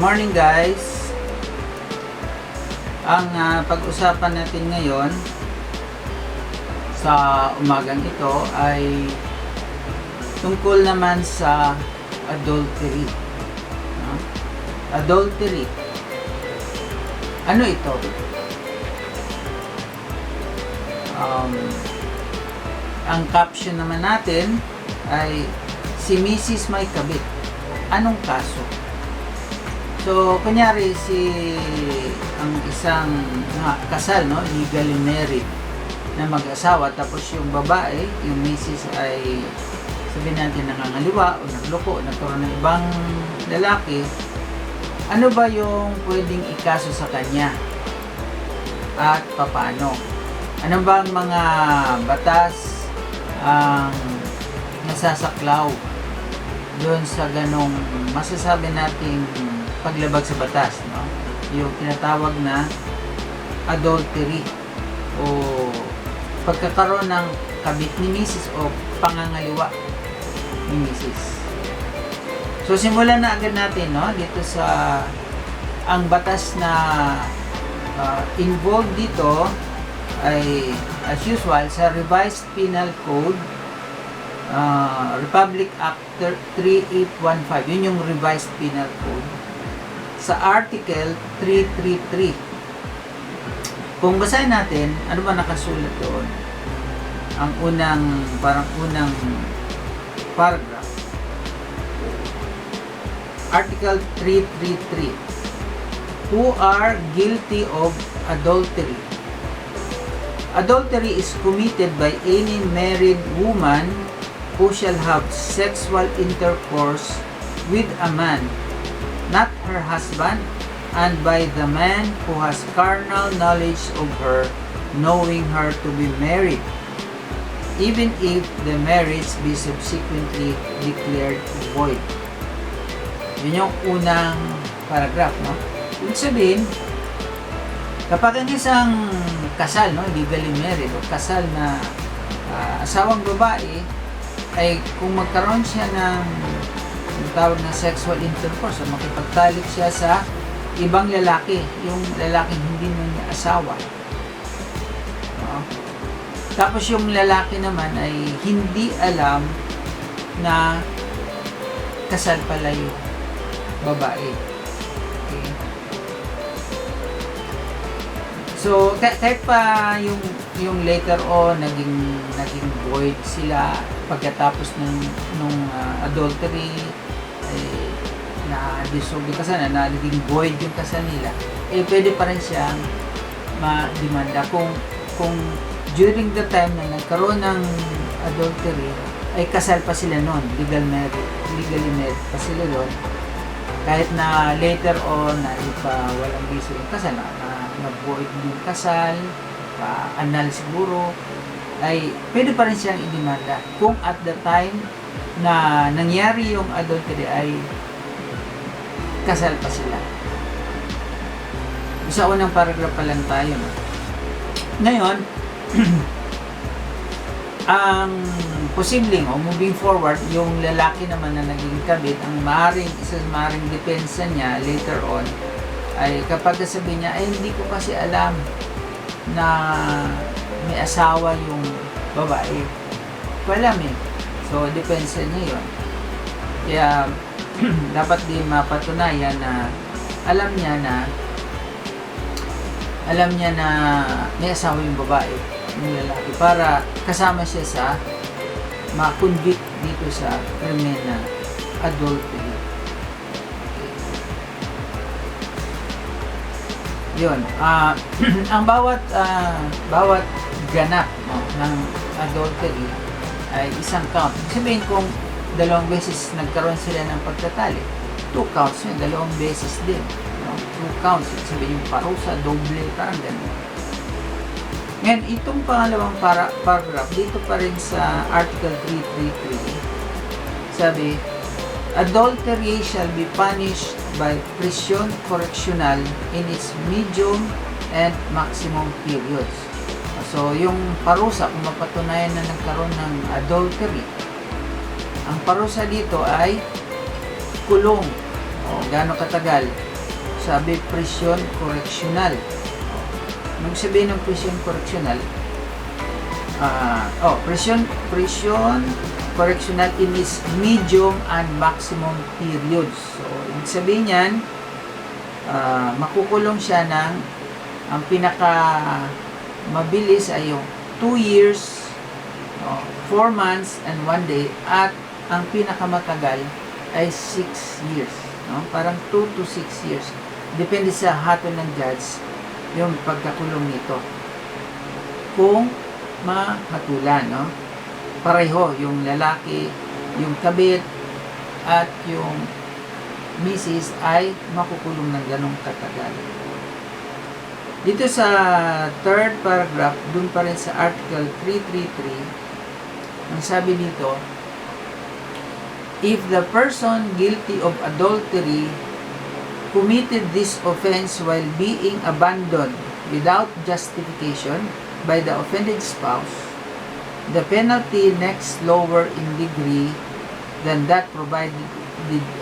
Morning guys. Ang ah, pag-usapan natin ngayon sa umagang ito ay tungkol naman sa adultery. No? Adultery. Ano ito? Um, ang caption naman natin ay si Mrs. May Kabit. Anong kaso? So, kunyari si ang isang kasal, no, legally married na mag-asawa tapos yung babae, yung misis ay sabihin natin nangangaliwa o nagloko, nagkaroon ng ibang lalaki, ano ba yung pwedeng ikaso sa kanya? At papaano? Ano ba ang mga batas ang nasasaklaw doon sa ganong masasabi nating paglabag sa batas, no? Yung tinatawag na adultery o pagkakaroon ng kabit ni Mrs. o pangangaliwa ni Mrs. So simulan na agad natin no dito sa ang batas na uh, involved dito ay as usual sa revised penal code uh, Republic Act 3815 yun yung revised penal code sa article 333 kung basahin natin ano ba nakasulat doon? Ang unang parang unang paragraph. Article 333 who are guilty of adultery? Adultery is committed by any married woman who shall have sexual intercourse with a man, not her husband, and by the man who has carnal knowledge of her, knowing her to be married, even if the marriage be subsequently declared void. Yun yung unang paragraph, no? Ibig sabihin, kapag ang isang kasal, no, legally married, o kasal na ah, asawang babae, ay kung magkaroon siya ng yung tawag na sexual intercourse, o makipagtalik siya sa ibang lalaki, yung lalaking hindi mo niya asawa. No? Tapos yung lalaki naman ay hindi alam na kasal pala yung babae. Okay? So, ka- kahit pa yung yung later on naging naging void sila pagkatapos ng nung ah, adultery eh, na dissolve yung na naging void yung kasal nila eh pwede pa rin siyang ma-demanda. Kung kung during the time na nagkaroon ng adultery ay kasal pa sila noon legal married legally married pa sila doon kahit na later on na ipa walang biso yung kasal na, na nag-void yung kasal pa anal siguro ay pwede pa rin siyang idemanda. Kung at the time na nangyari yung adultery ay kasal pa sila sa unang paragraph pa lang tayo no? ngayon ang posibleng o moving forward, yung lalaki naman na naging kabit, ang maaaring, isa sa maaaring depensa niya later on, ay kapag sabi niya, ay hindi ko kasi alam na may asawa yung babae. Ko alam eh. So, depensa niya yun. Kaya, dapat din mapatunayan na alam niya na alam niya na may asawa yung babae yung lalaki para kasama siya sa ma-convict dito sa krimen na adultery. Yun. ah ang bawat ah, bawat ganap no, ng adultery ay isang count. Sabihin kung dalawang beses nagkaroon sila ng pagtatali, two counts yun, dalawang beses din. No? Two counts. Sabihin yung parusa, doble, parang ganun. Ngayon, itong pangalawang para paragraph, dito pa rin sa Article 333, sabi, Adultery shall be punished by prison correctional in its medium and maximum periods. So, yung parusa, kung mapatunayan na nagkaroon ng adultery, ang parusa dito ay kulong o gaano katagal? Sabi, presyon correctional. Ibig sabihin ng presyon correctional, ah oh, presyon, presyon correctional in its medium and maximum periods. So, ibig sabihin yan, ah, makukulong siya ng ang pinaka mabilis ay yung 2 years, 4 months, and 1 day, at ang pinakamatagal ay 6 years. No? Parang 2 to 6 years. Depende sa hatol ng judge yung pagkakulong nito. Kung mahatulan, no? Pareho, yung lalaki, yung kabit, at yung misis ay makukulong ng ganong katagal. Dito sa third paragraph, dun pa rin sa article 333, ang sabi dito, if the person guilty of adultery committed this offense while being abandoned without justification by the offended spouse, the penalty next lower in degree than that provided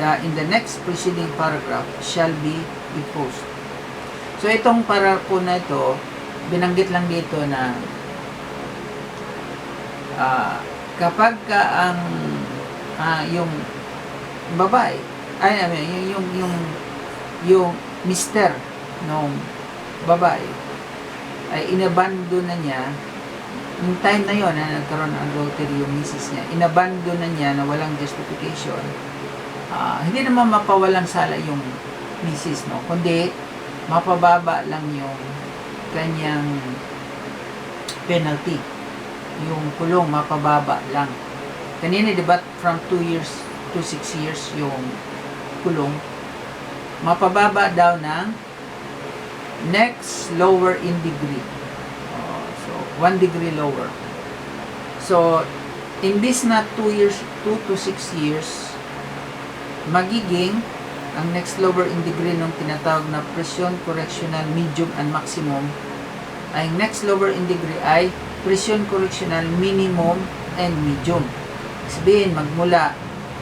uh, in the next preceding paragraph shall be imposed. So itong parako na ito, binanggit lang dito na ah, kapag ka ang ah, yung babae, ay I mean, yung, yung, yung, yung mister nung babae ay inabando na niya yung time na yon na nagkaroon ng adultery yung misis niya, inabando na niya na walang justification, ah, hindi naman mapawalang sala yung misis, no? Kundi, mapababa lang yung kanyang penalty. Yung kulong, mapababa lang. Kanina, di ba, from 2 years to 6 years yung kulong, mapababa daw ng next lower in degree. Oh, so, 1 degree lower. So, imbis na 2 years, 2 to 6 years, magiging ang next lower in degree ng tinatawag na presyon correctional medium and maximum ay next lower in degree ay presyon correctional minimum and medium. Sabihin, magmula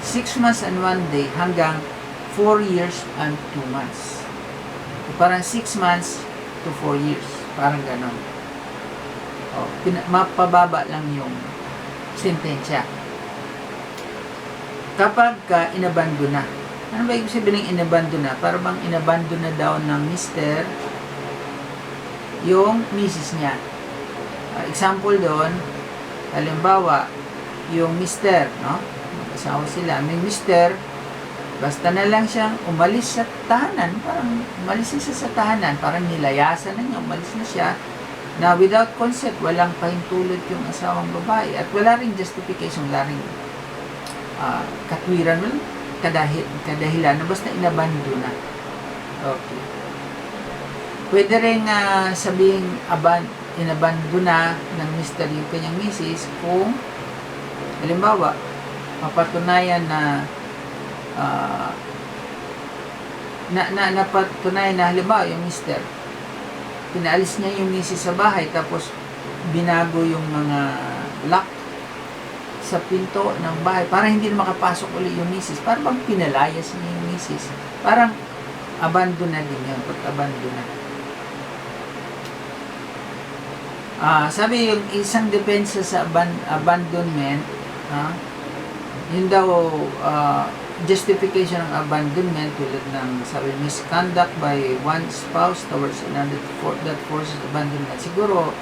6 months and 1 day hanggang 4 years and 2 months. So, parang 6 months to 4 years. Parang ganon. O, mapababa lang yung sentensya. Kapag ka inabando na, ano ba ibig sabihin ng inabando na? Para bang inabando na daw ng mister yung misis niya. Ah, example doon, halimbawa, yung mister, no? Mag-asawa sila. May mister, basta na lang siyang umalis sa tahanan. Parang umalis siya sa tahanan. Parang nilayasan na niya, umalis na siya. Na without consent, walang pahintulot yung asawang babae. At wala ring justification, wala ring ah, katwiran, walang kadahil, kadahilan na basta inabando na. Okay. Pwede rin uh, sabing aban, inabando na ng mister yung kanyang misis kung halimbawa mapatunayan na ah, na, na napatunayan na halimbawa yung mister pinaalis niya yung misis sa bahay tapos binago yung mga lock sa pinto ng bahay para hindi na makapasok ulit yung misis. Parang bang pinalayas niya yung misis. Parang abandon na din yun. Pag-abandon na. Ah, sabi yung isang depensa sa aban- abandonment, ah, yun daw ah, justification ng abandonment tulad ng sabi misconduct by one spouse towards another for, that forces abandonment. Siguro,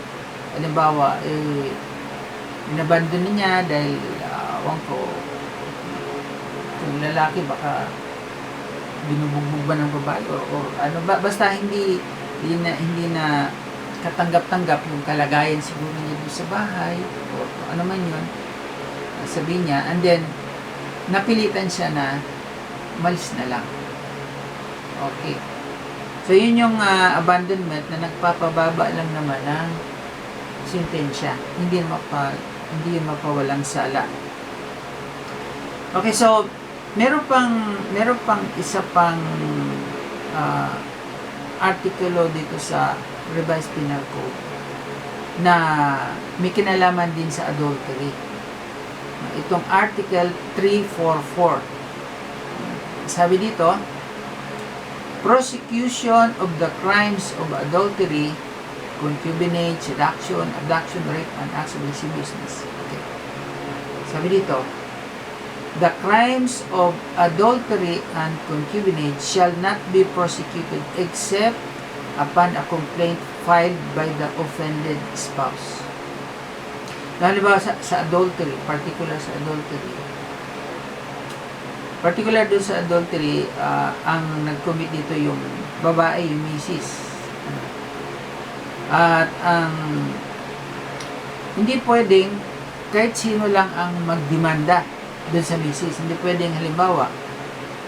halimbawa, eh, inabandon na niya dahil uh, awan ko kung lalaki baka binubugbog ba ng babae or, or ano. Ba basta hindi hindi na hindi na katanggap-tanggap yung kalagayan siguro niya doon sa bahay o ano man yun. Sabihin niya and then napilitan siya na malis na lang. Okay. So yun yung ah, abandonment na nagpapababa lang naman ng sentensya. Hindi mapa hindi yun mapawalang sala. Okay, so meron pang meron pang isa pang uh, artikulo dito sa Revised Penal Code na may kinalaman din sa adultery. Itong Article 344. Sabi dito, prosecution of the crimes of adultery, concubinage, seduction, abduction, rape, and acts of lasciviousness. Okay. Sabi dito, the crimes of adultery and concubinage shall not be prosecuted except upon a complaint filed by the offended spouse. Halimbawa sa, sa adultery, particular sa adultery, particular doon sa adultery, ah, ang nag-commit dito yung babae, yung misis. At ang hindi pwedeng kahit sino lang ang magdemanda doon sa misis. Hindi pwedeng halimbawa,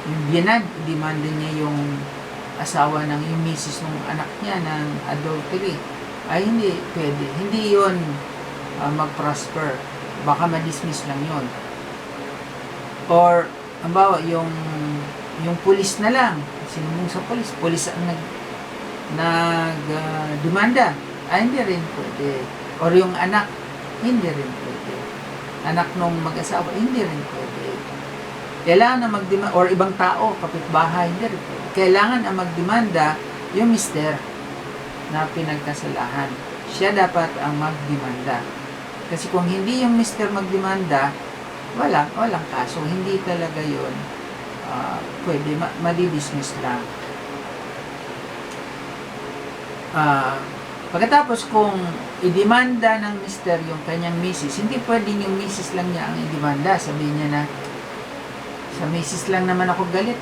yung binag, demanda niya yung asawa ng yung misis ng anak niya ng adultery. Ay hindi pwede. Hindi yon mag-prosper. Baka ma-dismiss lang yon Or, halimbawa, yung yung pulis na lang. Sinumong sa pulis. Pulis ang nag nag ah, demanda. Ay, hindi rin pwede. Or yung anak, hindi rin pwede. Anak nung mag-asawa, hindi rin pwede. Kailangan na magdemanda, or ibang tao, kapitbahay, hindi rin pwede. Kailangan na magdemanda yung mister na pinagkasalahan. Siya dapat ang magdemanda. Kasi kung hindi yung mister magdemanda, wala, walang kaso. Hindi talaga yun ah, pwede, ma- madidismiss lang. Ah, pagkatapos kung idemanda ng mister yung kanyang misis, hindi pwedeng yung misis lang niya ang idemanda. Sabihin niya na, sa misis lang naman ako galit.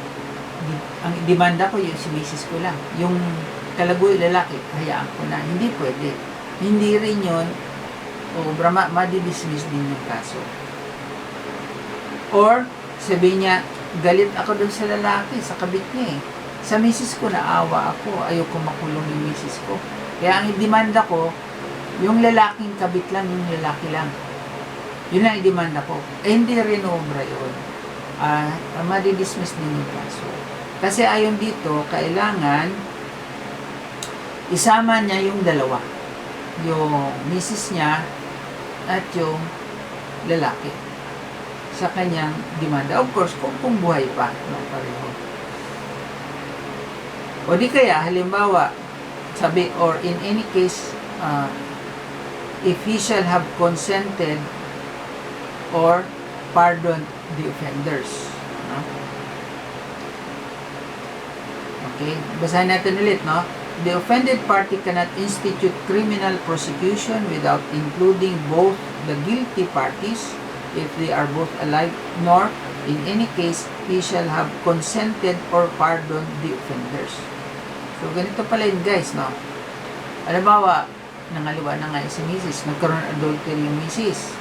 Ang idemanda ko yung si misis ko lang. Yung kalagoy lalaki, hayaan ko na. Hindi pwede. Hindi rin yun, o brama, madidismiss din yung kaso. Or, sabihin niya, galit ako dun sa lalaki, sa kabit niya eh. Sa misis ko, naawa ako. Ayoko makulong yung misis ko. Kaya ang idemanda ko, yung lalaking kabit lang, yung lalaki lang. Yun ang idemanda ko. Eh, hindi rin obra yun. Ah, madidismiss din yung kaso. Kasi ayon dito, kailangan isama niya yung dalawa. Yung misis niya at yung lalaki sa kanyang demanda. Of course, kung, kung buhay pa, no, pareho. O di kaya, halimbawa, sabi, or in any case, uh, if he shall have consented or pardoned the offenders. No? Okay, basahin natin ulit, no? The offended party cannot institute criminal prosecution without including both the guilty parties if they are both alive, nor in any case he shall have consented or pardoned the offenders. So, ganito pala yun guys, no? Halimbawa, nangaliwa na nga si misis, nagkaroon ng adultery yung misis.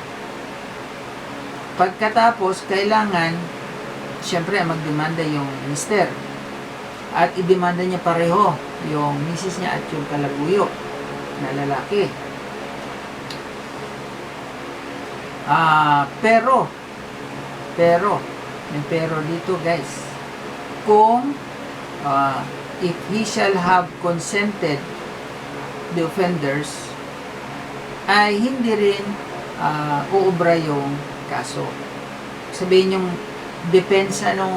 Pagkatapos, kailangan, syempre, magdemanda yung mister. At idemanda niya pareho yung misis niya at yung kalaguyo na lalaki. Ah, pero, pero, may pero dito guys, kung ah, if he shall have consented the offenders, ay hindi rin ah, uubra yung kaso. Sabihin yung depensa ng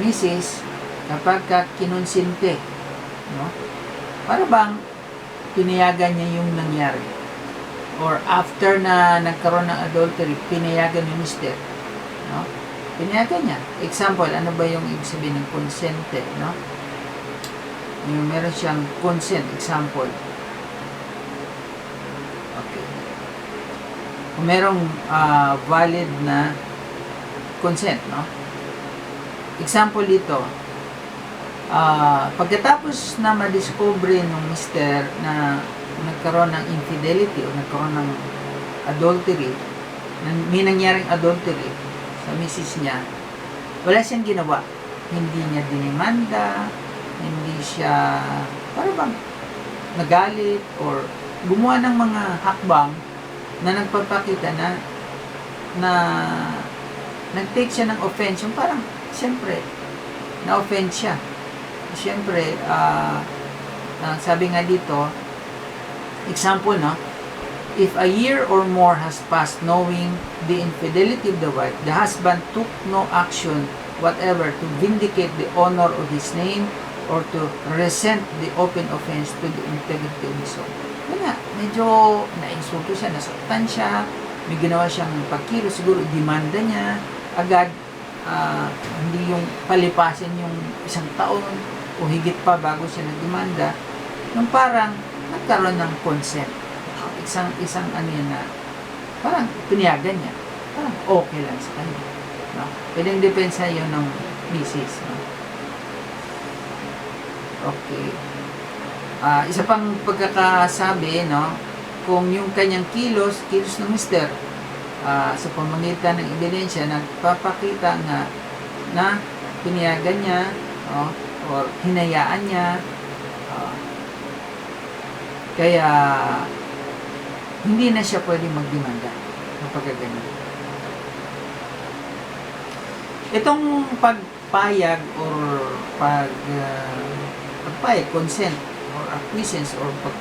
misis kapag ka kinonsinte, no? Para bang pinayagan niya yung nangyari? Or after na nagkaroon ng adultery, pinayagan ni mister, no? Pinayagan niya. Example, ano ba yung ibig sabihin ng consented, no? Yung meron siyang consent, example. Okay. Kung merong ah, valid na consent, no? Example dito, ah, pagkatapos na madiscover ng mister na nagkaroon ng infidelity o nagkaroon ng adultery, may nangyaring adultery sa misis niya, wala siyang ginawa. Hindi niya dinimanda, hindi siya, para bang, nagalit or gumawa ng mga hakbang na nagpapakita na na nag-take siya ng offense. Yung parang, siyempre, na-offend siya. Siyempre, ah, ah, sabi nga dito, example, no? If a year or more has passed knowing the infidelity of the wife, the husband took no action whatever to vindicate the honor of his name or to resent the open offense to the integrity of his soul. Wala, medyo na-insulto siya, nasaktan siya, may ginawa siyang pagkilo, siguro demanda niya, agad, ah, hindi yung palipasin yung isang taon o higit pa bago siya nagdemanda, yung parang nagkaroon ng consent. Isang, isang ano yan na, parang piniyagan niya. Parang okay lang sa kanya. No? Pwedeng depensa yun ng misis. No? Okay. Ah, isa pang pagkakasabi, no, kung yung kanyang kilos, kilos ng mister, ah, sa pamamagitan ng ebidensya, nagpapakita nga na piniyagan niya, oh, or hinayaan niya, ah, kaya hindi na siya pwede magdemanda kapag ganyan. Itong pagpayag or pag uh, pagpayag, consent or acquiescence or pag,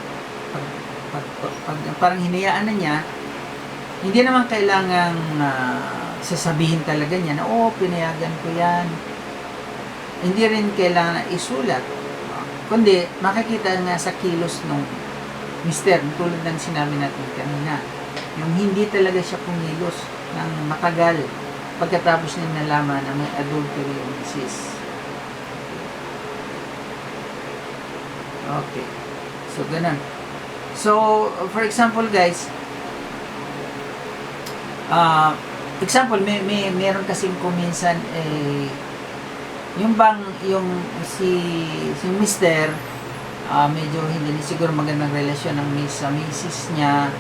pag, pag, pag- pag- parang hinayaan na niya, hindi naman kailangang ah, sasabihin talaga niya na, oh, pinayagan ko yan. Hindi rin kailangan isulat. Kundi, makikita nga sa kilos ng mister, tulad ng sinabi natin kanina, yung hindi talaga siya pumilos ng matagal pagkatapos niya nalaman na may adultery yung misis. Okay. So, ganun. So, for example, guys, ah example, may, may, meron kasing kuminsan, eh, yung bang, yung si, si mister, ah medyo hindi siguro magandang relasyon ng miss sa misis niya,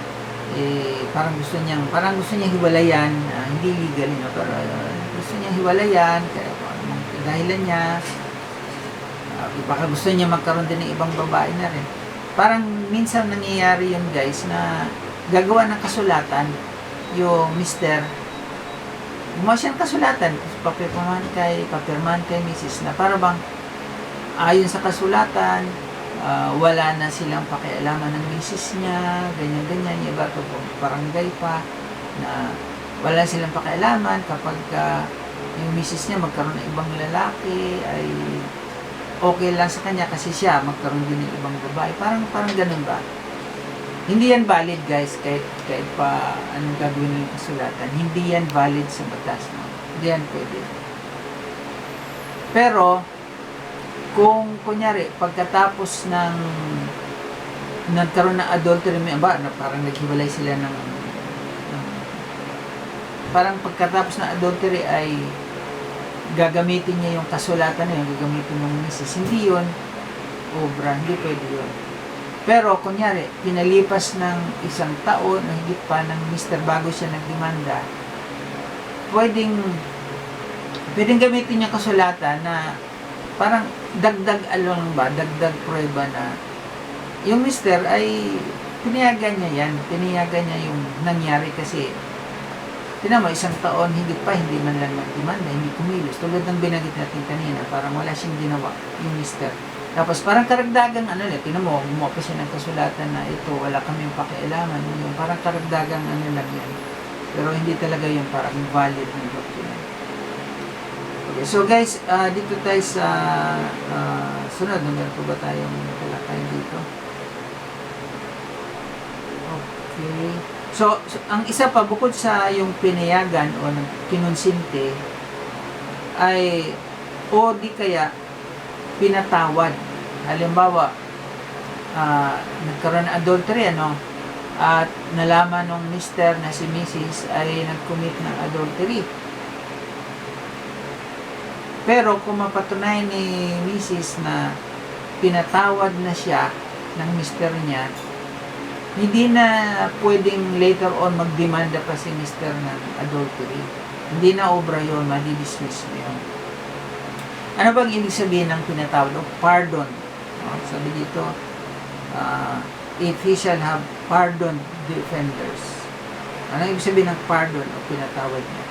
eh, parang gusto niyang, parang gusto niyang hiwalayan, ah, hindi legal, no? pero ah, gusto niyang hiwalayan, kaya kung anong dahilan niya, baka gusto niya magkaroon din ng ibang babae na rin. Parang minsan nangyayari yun guys, na gagawa ng kasulatan, yung mister, gumawa siya ng kasulatan, papirmahan kay, papirmahan kay misis na para bang ayon sa kasulatan, ah, wala na silang pakialaman ng misis niya, ganyan-ganyan, yung iba to barangay pa, na wala silang pakialaman kapag ah, yung misis niya magkaroon ng ibang lalaki, ay okay lang sa kanya kasi siya magkaroon din ng ibang babae. Parang, parang ganun ba? Hindi yan valid guys, kahit, kahit pa anong gagawin ng kasulatan. Hindi yan valid sa batas. No? Hindi yan pwede. Pero, kung kunyari, pagkatapos ng nagkaroon ng adultery, may ba, na parang naghiwalay sila ng, ng parang pagkatapos ng adultery ay gagamitin niya yung kasulatan na yun, gagamitin ng misis. Hindi yun obra, hindi pwede yun. Pero, kunyari, pinalipas ng isang taon na higit pa ng mister bago siya nagdemanda, pwedeng pwedeng gamitin yung kasulatan na parang dagdag along ba, dagdag prueba na yung mister ay pinayagan niya yan, pinayagan niya yung nangyari kasi tinan mo, isang taon, higit pa, hindi man lang nagdemanda, hindi kumilos. Tulad ng binagit natin kanina, parang wala siyang ginawa yung mister. Tapos parang karagdagang ano lang, tinan mo, gumawa siya ng kasulatan na ito, wala kaming pakialaman. Yung parang karagdagang ano lang yan. Pero hindi talaga yung parang valid ng document. Okay, so guys, ah, dito tayo sa ah, sunod. Meron po ba tayong talakay dito? Okay. So, so, ang isa pa, bukod sa yung pinayagan o kinonsinte, ay, o di kaya, pinatawad. Halimbawa, ah, nagkaroon ng adultery, ano, at nalaman ng mister na si Mrs. ay nag-commit ng adultery. Pero kung mapatunayan ni Mrs. na pinatawad na siya ng mister niya, hindi na pwedeng later on magdemanda pa si mister ng adultery. Hindi na obra yun, madidismiss mo yun. Ano bang ibig sabihin ng pinatawad o pardon? No? Sabi dito, ah, if he shall have pardoned the offenders. Ano ibig sabihin ng pardon o pinatawad niya?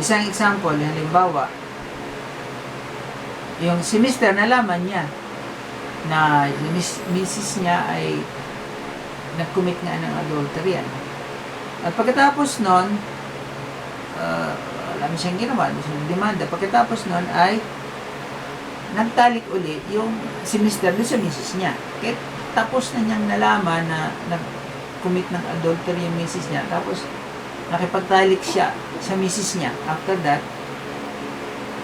Isang example, halimbawa, yung si Mr. nalaman niya na Miss, Mrs. niya ay nag-commit nga ng adultery. Ano? At pagkatapos nun, uh, wala na siyang ginawa, hindi siya demanda. Pagkatapos nun ay nagtalik uli yung si Mr. doon sa misis niya. Kaya tapos na niyang nalaman na nag-commit ng adultery yung misis niya. Tapos nakipagtalik siya sa misis niya. After that,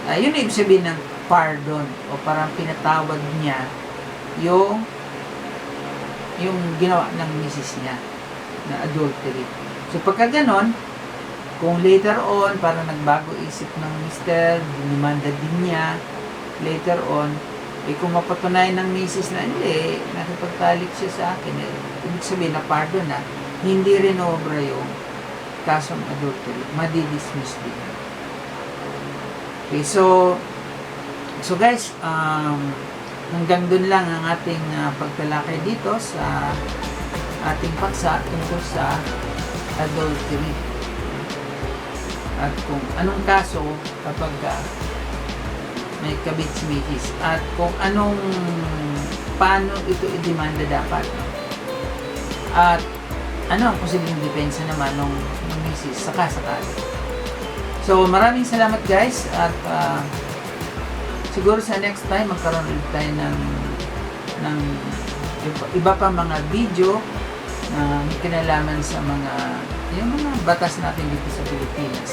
uh, yun ang ibig sabihin ng pardon o parang pinatawad niya yung yung ginawa ng misis niya na adultery. So pagka ganon, kung later on, parang nagbago isip ng mister, dinimanda din niya, later on, eh kung mapatunayan ng misis na hindi, nakipagtalik siya sa akin, eh, ibig sabihin na pardon na, hindi rin obra yung kasong adultery, madidismiss din. Okay, so, so guys, um, hanggang dun lang ang ating uh, pagtalakay dito sa ating paksa tungkol sa adultery. At kung anong kaso kapag uh, may kabit si misis at kung anong paano ito idemanda dapat. At ano ang posibleng depensa naman ng, misis sa kasakali. So maraming salamat guys at uh, siguro sa next time magkaroon ulit tayo ng ng iba, pa mga video na may kinalaman sa mga yung mga batas natin dito sa Pilipinas.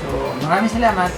So, maraming salamat.